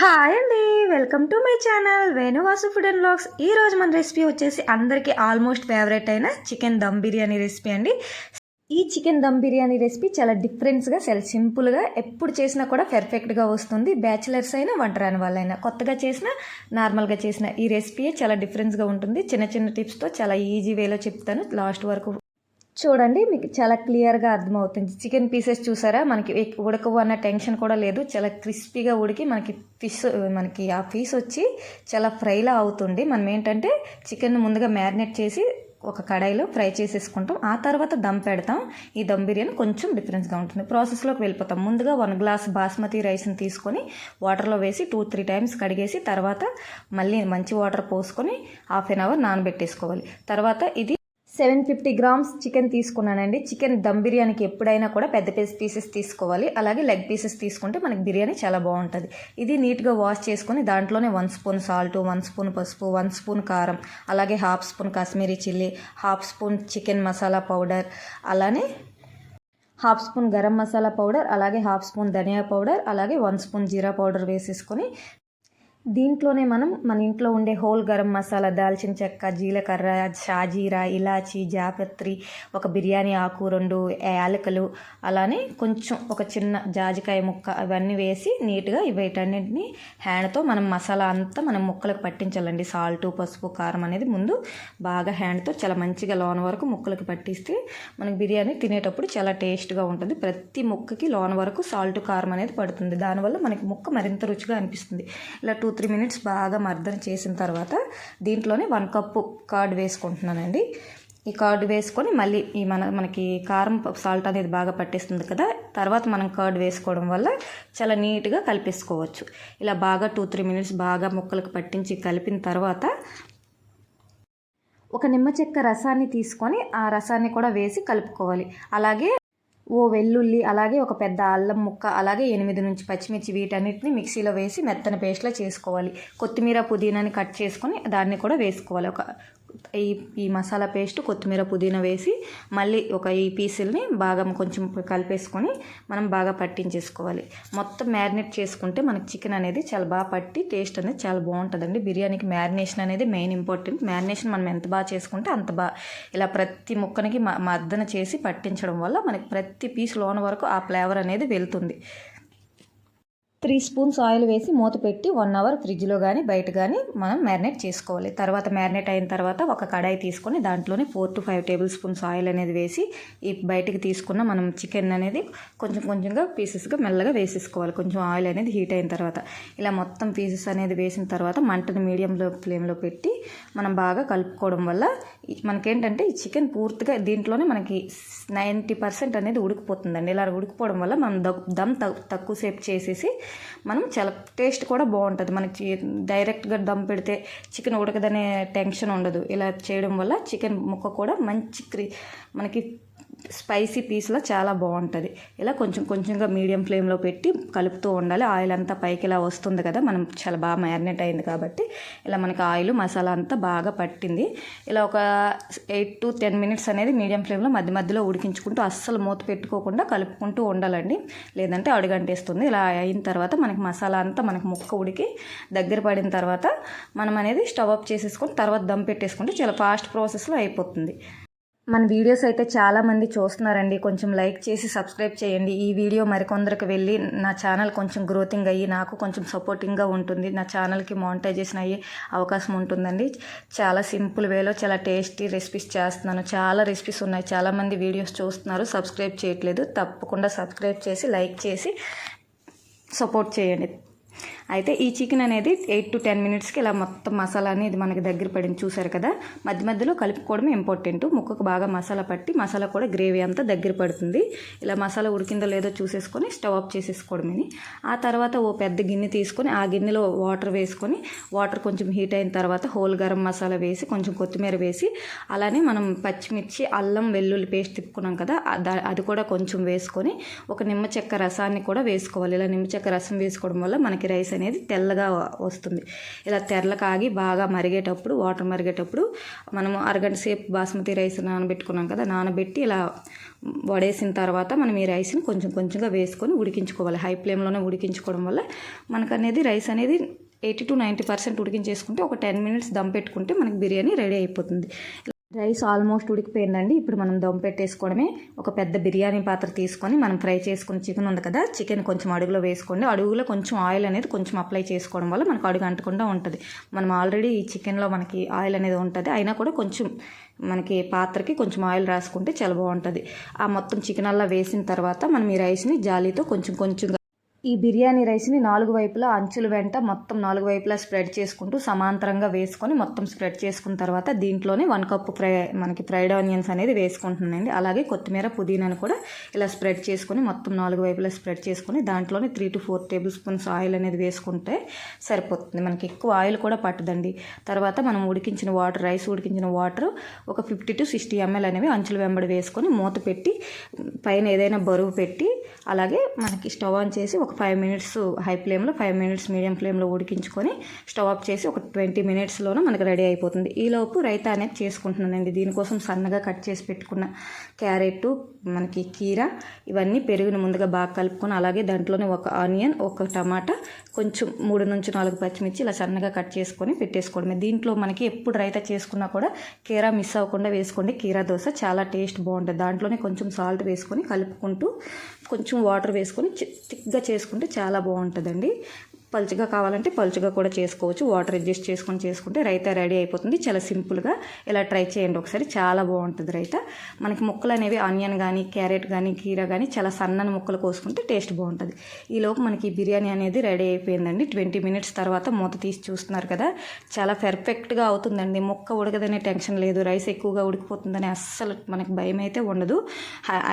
Hi అండి welcome to my channel Venuvasu food and blogs ఈ రోజు మన రెసిపీ వచ్చేసి అందరికీ ఆల్మోస్ట్ ఫేవరెట్ అయిన చికెన్ దమ్ బిర్యానీ రెసిపీ అండి. ఈ చికెన్ దమ్ బిర్యానీ రెసిపీ చాలా డిఫరెంట్స్గా చాలా సింపుల్గా ఎప్పుడు చేసినా కూడా పర్ఫెక్ట్గా వస్తుంది. బ్యాచిలర్స్ అయినా వంటరాని వాళ్ళైనా. కొత్తగా చేసినా నార్మల్గా చేసిన ఈ రెసిపీయే చాలా డిఫరెన్స్గా ఉంటుంది. చిన్న చిన్న టిప్స్తో చాలా ఈజీ వేలో చెప్తాను. లాస్ట్ వరకు చూడండి మీకు చాలా క్లియర్గా అర్థమవుతుంది. చికెన్ పీసెస్ చూసారా? మనకి ఉడకవు అన్న టెన్షన్ కూడా లేదు. చాలా క్రిస్పీగా ఉడికి మనకి ఫిష్ మనకి ఆ పీస్ వచ్చి చాలా ఫ్రైలా అవుతుంది. మనం ఏంటంటే చికెన్ ముందుగా మ్యారినేట్ చేసి ఒక కడాయిలో ఫ్రై చేసేసుకుంటాం. ఆ తర్వాత దమ్ పెడతాం. ఈ దమ్ బిర్యానీ కొంచెం డిఫరెన్స్గా ఉంటుంది. ప్రాసెస్లోకి వెళ్ళిపోతాం. ముందుగా వన్ గ్లాస్ బాస్మతి రైస్ని తీసుకొని వాటర్లో వేసి టూ త్రీ టైమ్స్ కడిగేసి తర్వాత మళ్ళీ మంచి వాటర్ పోసుకొని హాఫ్ అన్ అవర్ నానబెట్టేసుకోవాలి. తర్వాత ఇది సెవెన్ ఫిఫ్టీ గ్రామ్స్ చికెన్ తీసుకున్నానండి. చికెన్ దమ్ బిర్యానీకి ఎప్పుడైనా కూడా పెద్ద పెద్ద పీసెస్ తీసుకోవాలి. అలాగే లెగ్ పీసెస్ తీసుకుంటే మనకి బిర్యానీ చాలా బాగుంటుంది. ఇది నీట్గా వాష్ చేసుకొని దాంట్లోనే one spoon salt one spoon పసుపు వన్ స్పూన్ కారం అలాగే half spoon Kashmiri chilli half spoon chicken masala powder అలానే half spoon garam masala powder అలాగే హాఫ్ స్పూన్ ధనియా పౌడర్ అలాగే వన్ స్పూన్ జీరా పౌడర్ వేసేసుకొని దీంట్లోనే మనం మన ఇంట్లో ఉండే హోల్ గరం మసాలా దాల్చిన చెక్క జీలకర్ర షాజీరా ఇలాచి జాపత్రి ఒక బిర్యానీ ఆకు రెండు యాలకులు అలానే కొంచెం ఒక చిన్న జాజికాయ ముక్క అవన్నీ వేసి నీట్గా వీటన్నిటిని హ్యాండ్తో మనం మసాలా అంతా మనం ముక్కలకు పట్టించాలండి. సాల్ట్ పసుపు కారం అనేది ముందు బాగా హ్యాండ్తో చాలా మంచిగా లోన వరకు ముక్కలకు పట్టిస్తే మనకి బిర్యానీ తినేటప్పుడు చాలా టేస్ట్గా ఉంటుంది. ప్రతి ముక్కకి లోన వరకు సాల్ట్ కారం అనేది పడుతుంది. దానివల్ల మనకి ముక్క మరింత రుచిగా అనిపిస్తుంది. ఇలా టూ త్రీ మినిట్స్ బాగా మర్దన చేసిన తర్వాత దీంట్లోనే వన్ కప్పు కర్డ్ వేసుకుంటున్నానండి. ఈ కర్డ్ వేసుకొని మళ్ళీ ఈ మన మనకి కారం సాల్ట్ అనేది బాగా పట్టేస్తుంది కదా తర్వాత మనం కర్డ్ వేసుకోవడం వల్ల చాలా నీట్గా కలిపేసుకోవచ్చు. ఇలా బాగా టూ త్రీ మినిట్స్ బాగా ముక్కలకు పట్టించి కలిపిన తర్వాత ఒక నిమ్మ చెక్క రసాన్ని తీసుకొని ఆ రసాన్ని కూడా వేసి కలుపుకోవాలి. అలాగే ఓ వెల్లుల్లి అలాగే ఒక పెద్ద అల్లం ముక్క అలాగే ఎనిమిది నుంచి పచ్చిమిర్చి వీటన్నిటిని మిక్సీలో వేసి మెత్తన పేస్ట్లా చేసుకోవాలి. కొత్తిమీర పుదీనాని కట్ చేసుకొని దాన్ని కూడా వేసుకోవాలి. ఒక ఈ ఈ మసాలా పేస్ట్ కొత్తిమీర పుదీనా వేసి మళ్ళీ ఒక ఈ పీసుల్ని బాగా కొంచెం కలిపేసుకొని మనం బాగా పట్టించేసుకోవాలి. మొత్తం మ్యారినేట్ చేసుకుంటే మనకి చికెన్ అనేది చాలా బాగా పట్టి టేస్ట్ అనేది చాలా బాగుంటుందండి. బిర్యానీకి మ్యారినేషన్ అనేది మెయిన్ ఇంపార్టెంట్. మ్యారినేషన్ మనం ఎంత బాగా చేసుకుంటే అంత బాగా ఇలా ప్రతి ముక్కనికి మ- మర్దన చేసి పట్టించడం వల్ల మనకి ప్రతి పీస్ లోన వరకు ఆ ఫ్లేవర్ అనేది వెళ్తుంది. త్రీ స్పూన్స్ ఆయిల్ వేసి మూత పెట్టి వన్ అవర్ ఫ్రిడ్జ్లో కానీ బయట కానీ మనం మ్యారినేట్ చేసుకోవాలి. తర్వాత మ్యారినేట్ అయిన తర్వాత ఒక కడాయి తీసుకొని దాంట్లోనే four to five table spoons oil అనేది వేసి ఈ బయటికి తీసుకున్న మనం చికెన్ అనేది కొంచెం కొంచెంగా పీసెస్గా మెల్లగా వేసేసుకోవాలి. కొంచెం ఆయిల్ అనేది హీట్ అయిన తర్వాత. ఇలా మొత్తం పీసెస్ అనేది వేసిన తర్వాత మంటను మీడియంలో ఫ్లేమ్లో పెట్టి మనం బాగా కలుపుకోవడం వల్ల మనకేంటంటే ఈ చికెన్ పూర్తిగా దీంట్లోనే మనకి నైంటీ పర్సెంట్ అనేది ఉడికిపోతుందండి. ఇలా ఉడికిపోవడం వల్ల మనం దగ్- దమ్ తక్కువసేపు చేసేసి మనం చాలా టేస్ట్ కూడా బాగుంటుంది. మనకి డైరెక్ట్గా దమ్ పెడితే చికెన్ ఉడకదనే టెన్షన్ ఉండదు. ఇలా చేయడం వల్ల చికెన్ ముక్క కూడా మంచి క్రీ మనకి స్పైసీ పీస్లో చాలా బాగుంటుంది ఇలా కొంచెం కొంచెంగా మీడియం ఫ్లేమ్లో పెట్టి కలుపుతూ ఉండాలి. ఆయిల్ అంతా పైకి ఇలా వస్తుంది కదా మనం చాలా బాగా మ్యారినేట్ అయింది కాబట్టి. ఇలా మనకి ఆయిల్ మసాలా అంతా బాగా పట్టింది. ఇలా ఒక ఎయిట్ టు టెన్ మినిట్స్ అనేది మీడియం ఫ్లేమ్లో మధ్య మధ్యలో ఉడికించుకుంటూ అస్సలు మూత పెట్టుకోకుండా కలుపుకుంటూ ఉండాలండి. లేదంటే అడుగంటేస్తుంది. ఇలా అయిన తర్వాత మనకి మసాలా అంతా మనకి ముక్క ఉడికి దగ్గర పడిన తర్వాత మనం అనేది స్టవ్ అప్ చేసేసుకొని తర్వాత దమ్ పెట్టేసుకుంటే చాలా ఫాస్ట్ ప్రాసెస్లో అయిపోతుంది. మన వీడియోస్ అయితే చాలామంది చూస్తున్నారండి. కొంచెం లైక్ చేసి సబ్స్క్రైబ్ చేయండి. ఈ వీడియో మరికొందరికి వెళ్ళి నా ఛానల్ కొంచెం గ్రోతింగ్ అయ్యి నాకు కొంచెం సపోర్టింగ్గా ఉంటుంది. నా ఛానల్కి మానిటైజేషన్ అయ్యే అవకాశం ఉంటుందండి. చాలా సింపుల్ వేలో చాలా టేస్టీ రెసిపీస్ చేస్తున్నాను. చాలా రెసిపీస్ ఉన్నాయి. చాలామంది వీడియోస్ చూస్తున్నారు. సబ్స్క్రైబ్ చేయట్లేదు. తప్పకుండా సబ్స్క్రైబ్ చేసి లైక్ చేసి సపోర్ట్ చేయండి. అయితే ఈ చికెన్ అనేది ఎయిట్ టు టెన్ మినిట్స్కి ఇలా మొత్తం మసాలా అనేది మనకి దగ్గర పడింది. చూసారు కదా? మధ్య మధ్యలో కలుపుకోవడమే ఇంపార్టెంట్ ముక్కకు బాగా మసాలా పట్టి మసాలా కూడా గ్రేవీ అంతా దగ్గర పడుతుంది. ఇలా మసాలా ఉడికిందో లేదో చూసేసుకొని స్టవ్ ఆఫ్ చేసేసుకోవడమని ఆ తర్వాత ఓ పెద్ద గిన్నె తీసుకొని ఆ గిన్నెలో వాటర్ వేసుకొని వాటర్ కొంచెం హీట్ అయిన తర్వాత హోల్ గరం మసాలా వేసి కొంచెం కొత్తిమీర వేసి అలానే మనం పచ్చిమిర్చి అల్లం వెల్లుల్లి పేస్ట్ తిప్పుకున్నాం కదా? అది కూడా కొంచెం వేసుకొని ఒక నిమ్మ చెక్క రసాన్ని కూడా వేసుకోవాలి. ఇలా నిమ్మ చెక్క రసం వేసుకోవడం వల్ల మనకి రైస్ అనేది తెల్లగా వస్తుంది. ఇలా తెల్ల కాగి బాగా మరిగేటప్పుడు వాటర్ మరిగేటప్పుడు మనము అరగంట సేపు బాస్మతి రైస్ నానబెట్టుకున్నాం కదా నానబెట్టి ఇలా వడేసిన తర్వాత మనం ఈ రైస్ని కొంచెం కొంచెంగా వేసుకొని ఉడికించుకోవాలి. హై ఫ్లేమ్లోనే ఉడికించుకోవడం వల్ల మనకు అనేది రైస్ అనేది ఎయిటీ టు నైంటీ పర్సెంట్ ఉడికించేసుకుంటే ఒక టెన్ మినిట్స్ దమ్ పెట్టుకుంటే మనకి బిర్యానీ రెడీ అయిపోతుంది. రైస్ ఆల్మోస్ట్ ఉడికిపోయిందండి. ఇప్పుడు మనం దమ్ పెట్టేసుకోవడమే. ఒక పెద్ద బిర్యానీ పాత్ర తీసుకొని మనం ఫ్రై చేసుకుని చికెన్ ఉంది కదా చికెన్ కొంచెం అడుగులో వేసుకోండి. అడుగులో కొంచెం ఆయిల్ అనేది కొంచెం అప్లై చేసుకోవడం వల్ల మనకు అడుగు అంటకుండా ఉంటుంది. మనం ఆల్రెడీ ఈ చికెన్లో మనకి ఆయిల్ అనేది ఉంటుంది. అయినా కూడా కొంచెం మనకి పాత్రకి కొంచెం ఆయిల్ రాసుకుంటే చాలా బాగుంటుంది. ఆ మొత్తం చికెన్ అలా వేసిన తర్వాత మనం ఈ రైస్ని జాలీతో కొంచెం కొంచెంగా ఈ బిర్యానీ రైస్ని నాలుగు వైపులా అంచుల వెంట మొత్తం నాలుగు వైపులా స్ప్రెడ్ చేసుకుంటూ సమాంతరంగా వేసుకొని మొత్తం స్ప్రెడ్ చేసుకున్న తర్వాత దీంట్లోనే వన్ కప్ ఫ్రై మనకి ఫ్రైడ్ ఆనియన్స్ అనేది వేసుకుంటున్నానండి. అలాగే కొత్తిమీర పుదీనాను కూడా ఇలా స్ప్రెడ్ చేసుకొని మొత్తం నాలుగు వైపులా స్ప్రెడ్ చేసుకొని దాంట్లోనే three to four table spoons oil అనేది వేసుకుంటే సరిపోతుంది. మనకి ఎక్కువ ఆయిల్ కూడా పట్టదండి. తర్వాత మనం ఉడికించిన వాటర్ రైస్ ఉడికించిన వాటర్ ఒక ఫిఫ్టీ టు సిక్స్టీ ఎంఎల్ అనేవి అంచుల వెంబడి వేసుకొని మూత పెట్టి పైన ఏదైనా బరువు పెట్టి అలాగే మనకి స్టవ్ ఆన్ చేసి ఒక ఫైవ్ మినిట్స్ హై ఫ్లేమ్లో ఫైవ్ మినిట్స్ మీడియం ఫ్లేమ్లో ఉడికించుకొని స్టవ్ ఆఫ్ చేసి ఒక ట్వంటీ మినిట్స్లోనూ మనకు రెడీ అయిపోతుంది. ఈలోపు రైతా అనేది చేసుకుంటున్నానండి. దీనికోసం సన్నగా కట్ చేసి పెట్టుకున్న క్యారెట్ మనకి కీర ఇవన్నీ పెరుగుని ముందుగా బాగా కలుపుకొని అలాగే దాంట్లోనే ఒక ఆనియన్ ఒక టమాటా కొంచెం మూడు నుంచి నాలుగు పచ్చిమిర్చి ఇలా సన్నగా కట్ చేసుకొని పెట్టేసుకోవడమే. దీంట్లో మనకి ఎప్పుడు రైతా చేసుకున్నా కూడా కీరా మిస్ అవ్వకుండా వేసుకోండి. కీరా దోశ చాలా టేస్ట్ బాగుంటుంది. దాంట్లోనే కొంచెం సాల్ట్ వేసుకొని కలుపుకుంటూ కొంచెం వాటర్ వేసుకొని థిక్గా చేసుకుంటే చాలా బాగుంటుందండి. పలుచగా కావాలంటే పలుచగా కూడా చేసుకోవచ్చు. వాటర్ అడ్జస్ట్ చేసుకొని చేసుకుంటే రైతా రెడీ అయిపోతుంది. చాలా సింపుల్గా ఇలా ట్రై చేయండి ఒకసారి. చాలా బాగుంటుంది రైతా. మనకి ముక్కలు అనేవి ఆనియన్ కానీ క్యారెట్ కానీ కీర కానీ చాలా సన్నని ముక్కలు కోసుకుంటే టేస్ట్ బాగుంటుంది. ఈలోపు మనకి బిర్యానీ అనేది రెడీ అయిపోయిందండి. ట్వంటీ మినిట్స్ తర్వాత మూత తీసి చూస్తున్నారు కదా. చాలా పర్ఫెక్ట్గా అవుతుందండి. ముక్క ఉడకదనే టెన్షన్ లేదు. రైస్ ఎక్కువగా ఉడికిపోతుందని అస్సలు మనకి భయం అయితే ఉండదు.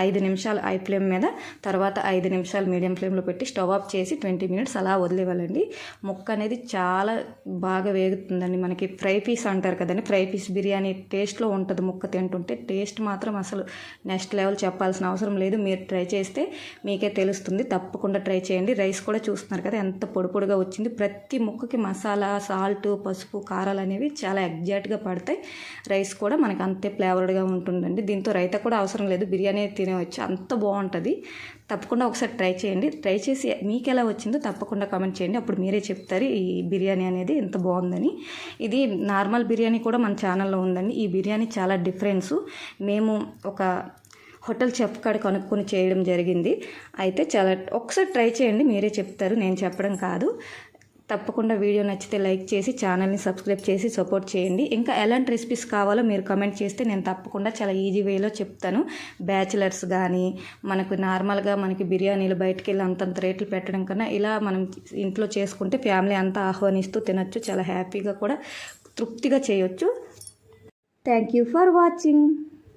ఐదు నిమిషాలు ఐ ఫ్లేమ్ మీద తర్వాత ఐదు నిమిషాలు మీడియం ఫ్లేమ్లో పెట్టి స్టవ్ ఆఫ్ చేసి ట్వంటీ మినిట్స్ అలా వదిలేవాలి చూడండి. ముక్క అనేది చాలా బాగా వేగుతుందండి. మనకి ఫ్రై పీస్ అంటారు కదండి. ఫ్రై పీస్ బిర్యానీ టేస్ట్లో ఉంటుంది ముక్క తింటుంటే. టేస్ట్ మాత్రం అసలు నెక్స్ట్ లెవెల్ చెప్పాల్సిన అవసరం లేదు. మీరు ట్రై చేస్తే మీకే తెలుస్తుంది. తప్పకుండా ట్రై చేయండి. రైస్ కూడా చూస్తున్నారు కదా ఎంత పొడి పొడిగా వచ్చింది. ప్రతి ముక్కకి మసాలా సాల్ట్ పసుపు కారాలు అనేవి చాలా ఎగ్జాక్ట్గా పడతాయి. రైస్ కూడా మనకి అంతే ఫ్లేవర్డ్గా ఉంటుందండి. దీంతో రైతా కూడా అవసరం లేదు. బిర్యానీ తినవచ్చు అంత బాగుంటుంది. తప్పకుండా ఒకసారి ట్రై చేయండి. ట్రై చేసి మీకు ఎలా వచ్చిందో తప్పకుండా కామెంట్ చేయండి. అప్పుడు మీరే చెప్తారు ఈ బిర్యానీ అనేది ఎంత బాగుందని. ఇది నార్మల్ బిర్యానీ కూడా మన ఛానల్లో ఉందండి. ఈ బిర్యానీ చాలా డిఫరెన్సు మేము ఒక హోటల్ చెఫ్ కాడ కనుక్కొని చేయడం జరిగింది. అయితే చాలా ఒకసారి ట్రై చేయండి. మీరే చెప్తారు. నేను చెప్పడం కాదు. తప్పకుండా వీడియో నచ్చితే లైక్ చేసి ఛానల్ని సబ్స్క్రైబ్ చేసి సపోర్ట్ చేయండి. ఇంకా ఎలాంటి రెసిపీస్ కావాలో మీరు కమెంట్ చేస్తే నేను తప్పకుండా చాలా ఈజీ వేలో చెప్తాను. బ్యాచిలర్స్ కానీ మనకు నార్మల్గా మనకి బిర్యానీలు బయటకు వెళ్ళి అంతంత రేట్లు పెట్టడం కన్నా ఇలా మనం ఇంట్లో చేసుకుంటే ఫ్యామిలీ అంతా ఆహ్వానిస్తూ తినొచ్చు చాలా హ్యాపీగా కూడా తృప్తిగా చేయొచ్చు. Thank you for watching.